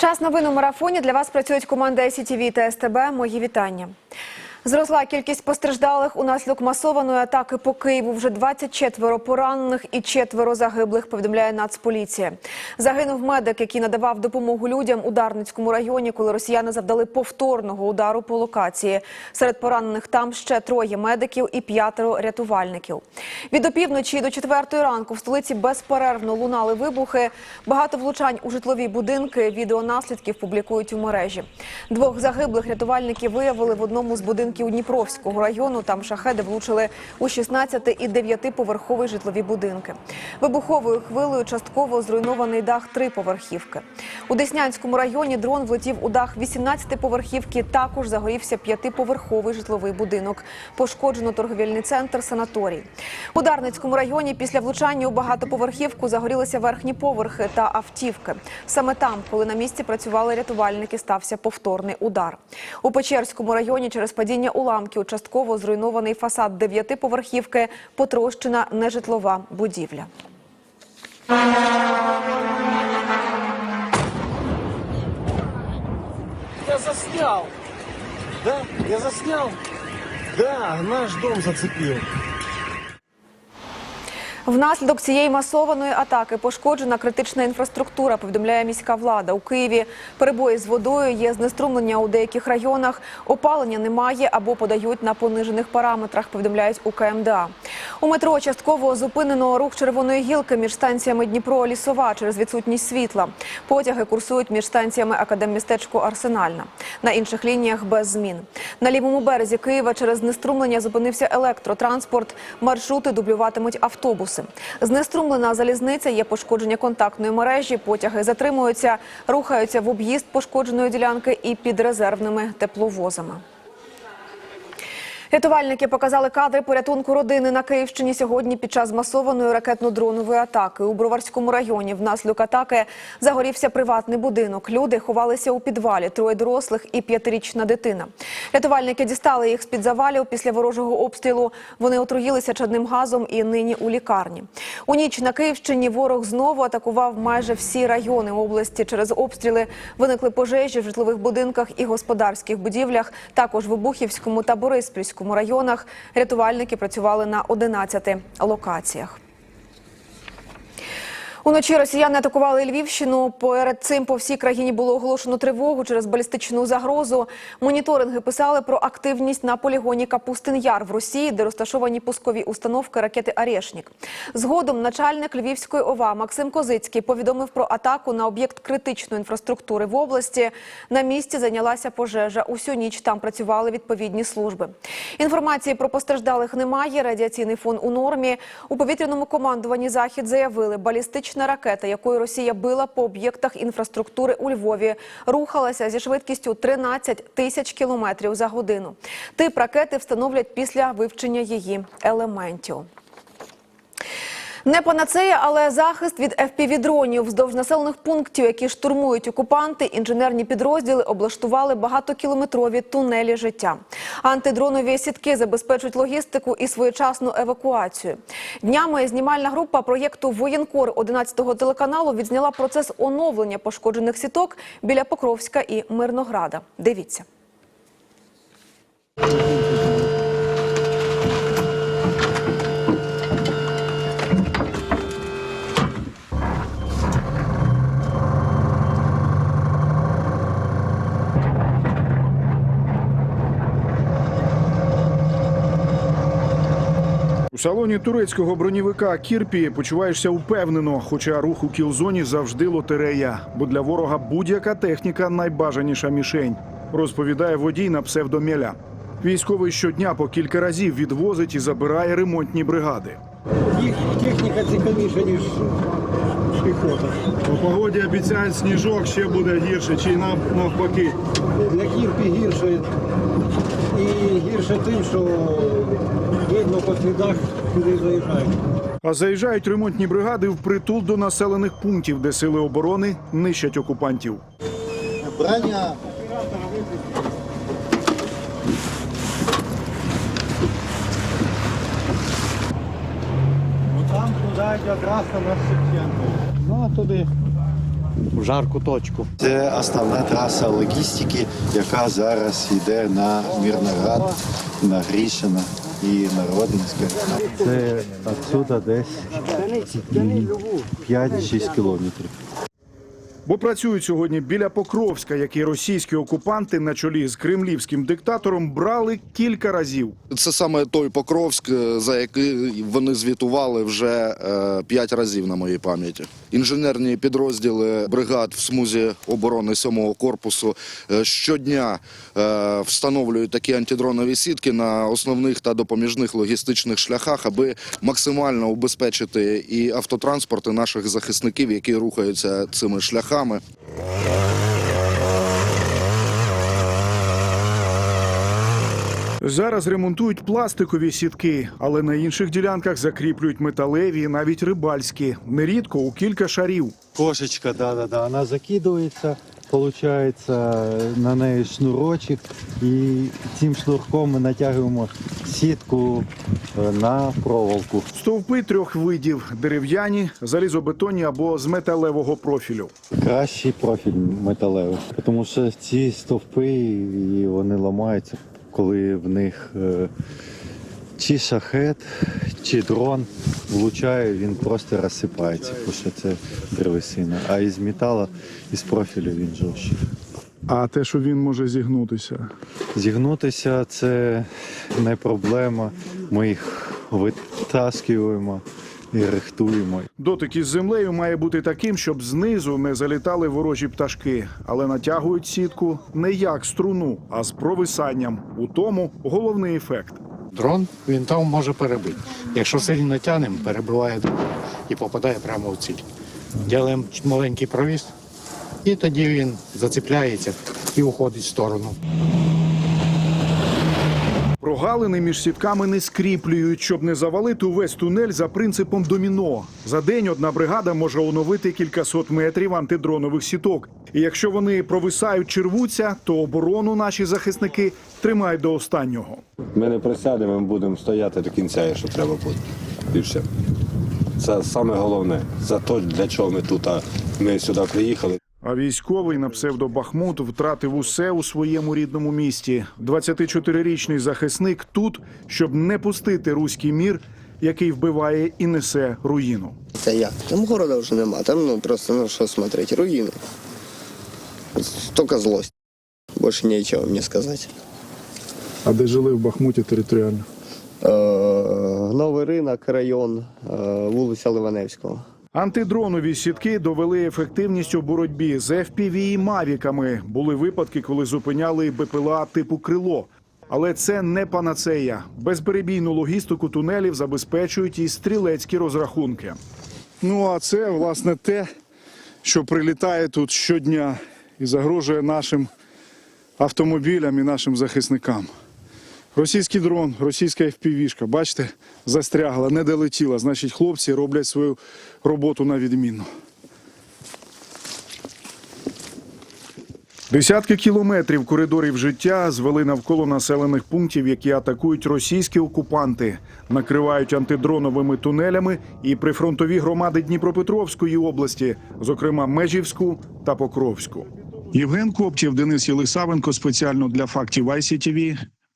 Час новин у марафоні для вас працюють команда СІТВ та СТБ. Мої вітання. Зросла кількість постраждалих унаслідок масованої атаки по Києву. Вже 24 поранених і четверо загиблих. Повідомляє Нацполіція. Загинув медик, який надавав допомогу людям у Дарницькому районі, коли росіяни завдали повторного удару по локації. Серед поранених там ще троє медиків і п'ятеро рятувальників. Від опівночі до четвертої ранку в столиці безперервно лунали вибухи. Багато влучань у житлові будинки. Відео наслідків публікують у мережі. Двох загиблих рятувальники виявили в одному з будинків Дніпровського району. Там шахеди влучили у 16 і 9-поверхові житлові будинки. Вибуховою хвилею частково зруйнований дах триповерхівки. У Деснянському районі дрон влетів у дах 18-поверхівки. Також загорівся п'ятиповерховий житловий будинок. Пошкоджено торговельний центр, санаторій. У Дарницькому районі після влучання у багатоповерхівку загорілися верхні поверхи та автівки. Саме там, коли на місці працювали рятувальники, стався повторний удар. У Печерському районі через падіння уламків частково зруйнований фасад дев'ятиповерхівки, потрощена нежитлова будівля. Я засняв. Да, я засняв. Да, наш дом зацепил. Внаслідок цієї масованої атаки пошкоджена критична інфраструктура, повідомляє міська влада. У Києві перебої з водою, є знеструмлення у деяких районах, опалення немає або подають на понижених параметрах, повідомляють у КМДА. У метро частково зупинено рух червоної гілки між станціями Дніпро-Лісова через відсутність світла. Потяги курсують між станціями Академмістечко Арсенальна. На інших лініях без змін. На лівому березі Києва через знеструмлення зупинився електротранспорт. Маршрути дублюватимуть автобуси. Знеструмлена залізниця, є пошкодження контактної мережі. Потяги затримуються, рухаються в об'їзд пошкодженої ділянки і під резервними тепловозами. Рятувальники показали кадри порятунку родини на Київщині сьогодні під час масованої ракетно-дронової атаки. У Броварському районі внаслідок атаки загорівся приватний будинок. Люди ховалися у підвалі, троє дорослих і п'ятирічна дитина. Рятувальники дістали їх з-під завалів після ворожого обстрілу. Вони отруїлися чадним газом і нині у лікарні. У ніч на Київщині ворог знову атакував майже всі райони області. Через обстріли виникли пожежі в житлових будинках і господарських будівлях. Також в Обухівському та Бориспільському районах рятувальники працювали на 11 локаціях. Уночі росіяни атакували Львівщину. Перед цим по всій країні було оголошено тривогу через балістичну загрозу. Моніторинги писали про активність на полігоні Капустин Яр в Росії, де розташовані пускові установки ракети Арешнік. Згодом начальник Львівської ОВА Максим Козицький повідомив про атаку на об'єкт критичної інфраструктури в області. На місці зайнялася пожежа. Усю ніч там працювали відповідні служби. Інформації про постраждалих немає. Радіаційний фон у нормі. У повітряному командуванні захід заявили, балістична ракета, якою Росія била по об'єктах інфраструктури у Львові, рухалася зі швидкістю 13 тисяч кілометрів за годину. Тип ракети встановлять після вивчення її елементів. Не панацея, але захист від FPV-дронів. Вздовж населених пунктів, які штурмують окупанти, інженерні підрозділи облаштували багатокілометрові тунелі життя. Антидронові сітки забезпечують логістику і своєчасну евакуацію. Днями знімальна група проєкту Воєнкор 11-го телеканалу відзняла процес оновлення пошкоджених сіток біля Покровська і Мирнограда. Дивіться. У салоні турецького бронєвика Кірпі почуваєшся впевнено, хоча рух у кілзоні завжди лотерея, бо для ворога будь-яка техніка найбажаніша мішень, розповідає водій на псевдомеля. Військовий щодня по кілька разів відвозить і забирає ремонтні бригади. Їх техніка цікавіша, ніж піхота. У погоді обіцяють сніжок ще буде гірше, чи навпаки. Для кірпі гірше і гірше тим, що видно по слідах, куди заїжджають. А заїжджають ремонтні бригади впритул до населених пунктів, де сили оборони нищать окупантів. Броня. Там туди якраз на Шевченко. Ну а туди в жарку точку. Це основна траса логістики, яка зараз йде на Мірноград, на Грішина і на Родинське. Це відсюди десь 5-6 кілометрів. Бо працюють сьогодні біля Покровська, який російські окупанти на чолі з кремлівським диктатором брали кілька разів. Це саме той Покровськ, е, за який вони звітували вже е, п'ять разів на моїй пам'яті. Інженерні підрозділи бригад в смузі оборони 7-го корпусу е, щодня встановлюють такі антидронові сітки на основних та допоміжних логістичних шляхах, аби максимально убезпечити і автотранспорти наших захисників, які рухаються цими шляхами. Зараз ремонтують пластикові сітки, але на інших ділянках закріплюють металеві, навіть рибальські, нерідко у кілька шарів. Кошечка, да, да, да. Вона закидується, виходить, на неї шнурочок, і цим шнурком ми натягуємо сітку е, на проволоку. Стовпи трьох видів: дерев'яні, залізобетонні або з металевого профілю. Кращий профіль металевий, тому що ці стовпи і вони ламаються, коли в них е, чи шахет, чи дрон влучає, він просто розсипається, тому що це древесина. А із металу, із профілю він жорсткий. А те, що він може зігнутися. Зігнутися це не проблема. Ми їх витаскуємо і рихтуємо. Дотик із землею має бути таким, щоб знизу не залітали ворожі пташки, але натягують сітку не як струну, а з провисанням. У тому головний ефект. Дрон він там може перебити. Якщо сильно тягнемо, перебиває дрон і попадає прямо в ціль. Ділимо маленький провіз, і тоді він зацепляється і уходить в сторону. Прогалини між сітками не скріплюють, щоб не завалити увесь тунель за принципом доміно. За день одна бригада може оновити кількасот метрів антидронових сіток. І якщо вони провисають чи рвуться, то оборону наші захисники тримають до останнього. Ми не присядемо, ми будемо стояти до кінця, якщо треба буде. І все. Це саме головне. За те, для чого ми тут, ми сюди приїхали. А військовий на псевдо Бахмут втратив усе у своєму рідному місті. 24-річний захисник тут, щоб не пустити руський мір, який вбиває і несе руїну. Це як? Там города вже нема, там ну просто ну що смотреть, руїни. Тільки злость. Більше нічого мені сказати. А де жили в Бахмуті територіально? Е, Новий ринок, район, е, вулиця Ливаневського. Антидронові сітки довели ефективність у боротьбі з FPV і мавіками. Були випадки, коли зупиняли БПЛА типу крило. Але це не панацея. Безперебійну логістику тунелів забезпечують і стрілецькі розрахунки. Ну а це власне те, що прилітає тут щодня і загрожує нашим автомобілям і нашим захисникам. Російський дрон, російська FPV-шка, бачите, застрягла, не долетіла. Значить, хлопці роблять свою роботу на відмінно. Десятки кілометрів коридорів життя звели навколо населених пунктів, які атакують російські окупанти, накривають антидроновими тунелями і прифронтові громади Дніпропетровської області, зокрема Межівську та Покровську. Євген Коптєв, Денис Єлисавенко спеціально для фактів ICTV.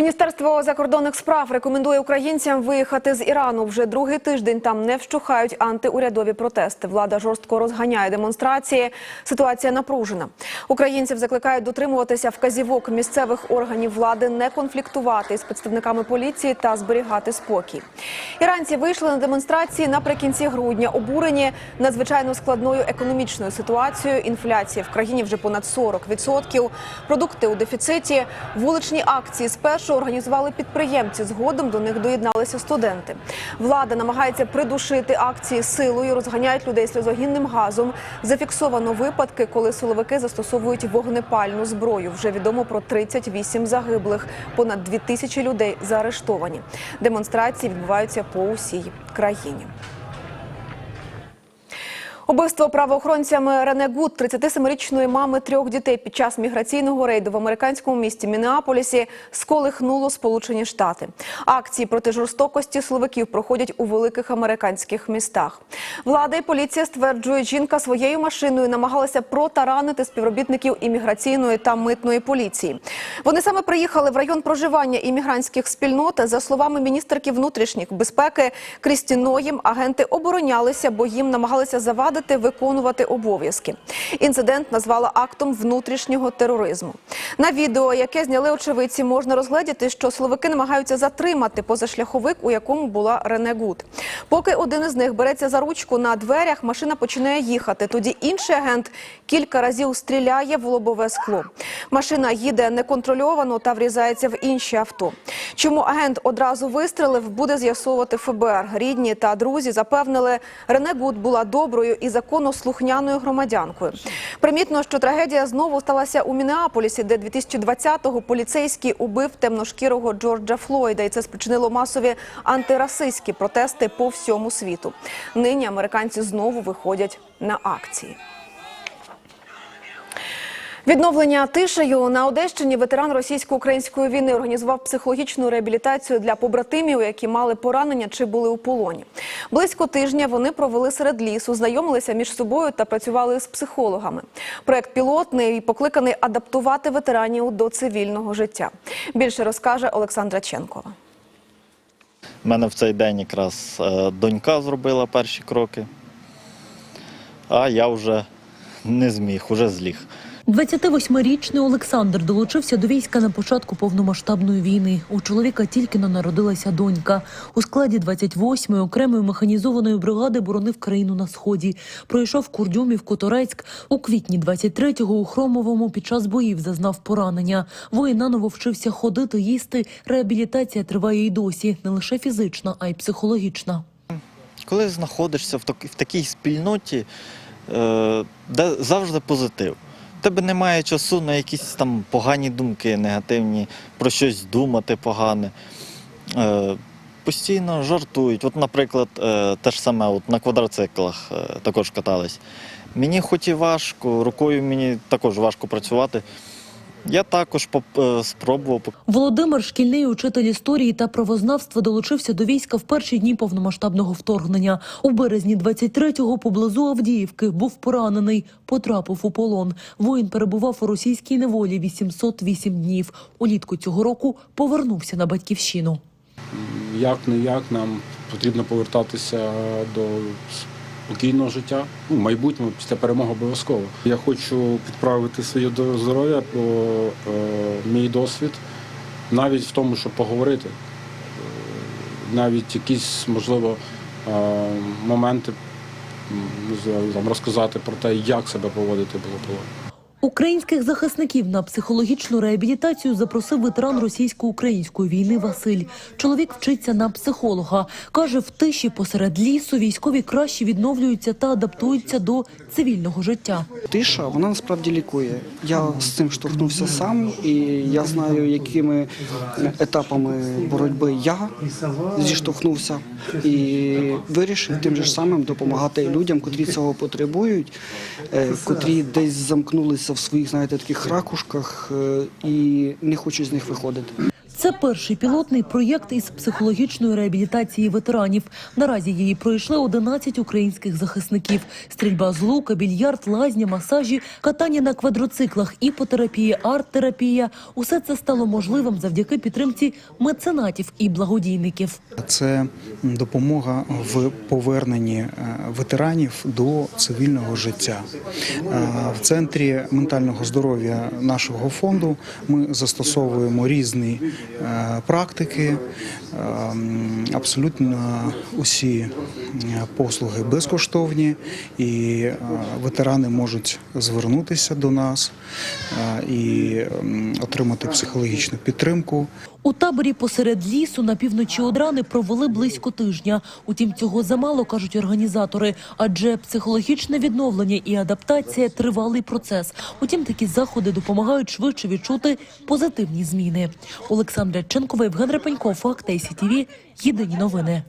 Міністерство закордонних справ рекомендує українцям виїхати з Ірану. Вже другий тиждень там не вщухають антиурядові протести. Влада жорстко розганяє демонстрації. Ситуація напружена. Українців закликають дотримуватися вказівок місцевих органів влади, не конфліктувати з представниками поліції та зберігати спокій. Іранці вийшли на демонстрації наприкінці грудня, обурені надзвичайно складною економічною ситуацією. Інфляція в країні вже понад 40%. Продукти у дефіциті. Вуличні акції спершу організували підприємці. Згодом до них доєдналися студенти. Влада намагається придушити акції силою, розганяють людей сльозогінним газом. Зафіксовано випадки, коли силовики застосовують вогнепальну зброю. Вже відомо про 38 загиблих. Понад 2 тисячі людей заарештовані. Демонстрації відбуваються по усій країні. Убивство правоохоронцями Рене Гуд, 37-річної мами трьох дітей під час міграційного рейду в американському місті Мінеаполісі сколихнуло Сполучені Штати. Акції проти жорстокості силовиків проходять у великих американських містах. Влада і поліція стверджують, жінка своєю машиною намагалася протаранити співробітників імміграційної та митної поліції. Вони саме приїхали в район проживання іммігрантських спільнот. За словами міністерки внутрішніх безпеки Крісті Ноєм, агенти оборонялися, бо їм намагалися завадити виконувати обов'язки. Інцидент назвала актом внутрішнього тероризму. На відео, яке зняли очевидці, можна розгледіти, що силовики намагаються затримати позашляховик, у якому була Рене Гуд. Поки один із них береться за ручку на дверях, машина починає їхати. Тоді інший агент кілька разів стріляє в лобове скло. Машина їде неконтрольовано та врізається в інші авто. Чому агент одразу вистрелив, буде з'ясовувати ФБР. Рідні та друзі запевнили, Рене Гуд була доброю і законослухняною громадянкою. Примітно, що трагедія знову сталася у Мінеаполісі, де 2020-го поліцейський убив темношкірого Джорджа Флойда, і це спричинило масові антирасистські протести по всьому світу. Нині американці знову виходять на акції. Відновлення тишею на Одещині ветеран російсько-української війни організував психологічну реабілітацію для побратимів, які мали поранення чи були у полоні. Близько тижня вони провели серед лісу, знайомилися між собою та працювали з психологами. Проект пілотний покликаний адаптувати ветеранів до цивільного життя. Більше розкаже Олександра Ченкова. У мене в цей день якраз е, донька зробила перші кроки, а я вже не зміг, уже зліг. 28-річний Олександр долучився до війська на початку повномасштабної війни. У чоловіка тільки но народилася донька. У складі 28-ї окремої механізованої бригади боронив країну на сході. Пройшов Курдюмівку, Торецьк. У квітні 23-го у Хромовому під час боїв зазнав поранення. Воїн наново вчився ходити, їсти. Реабілітація триває й досі, не лише фізична, а й психологічна. Коли знаходишся в, так, в такій спільноті, де завжди позитив. Тебе немає часу на якісь там погані думки, негативні, про щось думати погане. Е, постійно жартують. От, наприклад, е, те ж саме от на квадроциклах е, також катались. Мені хоч і важко, рукою мені також важко працювати. Я також е, спробував. Володимир, шкільний учитель історії та правознавства, долучився до війська в перші дні повномасштабного вторгнення. У березні 23-го поблизу Авдіївки був поранений, потрапив у полон. Воїн перебував у російській неволі 808 днів. Улітку цього року повернувся на батьківщину. як не як нам потрібно повертатися до спокійного життя. Ну, в майбутньому після перемоги обов'язково. Я хочу підправити своє здоров'я про е, мій досвід, навіть в тому, щоб поговорити, Е, навіть якісь, можливо, е, моменти там, розказати про те, як себе поводити було. Українських захисників на психологічну реабілітацію запросив ветеран російсько-української війни Василь. Чоловік вчиться на психолога. Каже, в тиші посеред лісу військові краще відновлюються та адаптуються до цивільного життя. Тиша, вона насправді лікує. Я з цим штовхнувся сам, і я знаю, якими етапами боротьби я зіштовхнувся і вирішив тим же самим допомагати людям, котрі цього потребують, е, котрі десь замкнулися в своїх, знаєте, таких ракушках е, і не хочуть з них виходити. Це перший пілотний проєкт із психологічної реабілітації ветеранів. Наразі її пройшли 11 українських захисників: стрільба з лука, більярд, лазня, масажі, катання на квадроциклах, іпотерапія, арт-терапія. Усе це стало можливим завдяки підтримці меценатів і благодійників. Це допомога в поверненні е, ветеранів до цивільного життя. Е, В центрі ментального здоров'я нашого фонду ми застосовуємо різні практики. Е, Абсолютно усі е, послуги безкоштовні, і е, ветерани можуть звернутися до нас е, і отримати психологічну підтримку. У таборі посеред лісу на півночі Одрани провели близько тижня. Утім, цього замало кажуть організатори, адже психологічне відновлення і адаптація тривалий процес. Утім, такі заходи допомагають швидше відчути позитивні зміни. Олександра Ченкова, Євген Репенько, Факт ICTV. Єдині новини.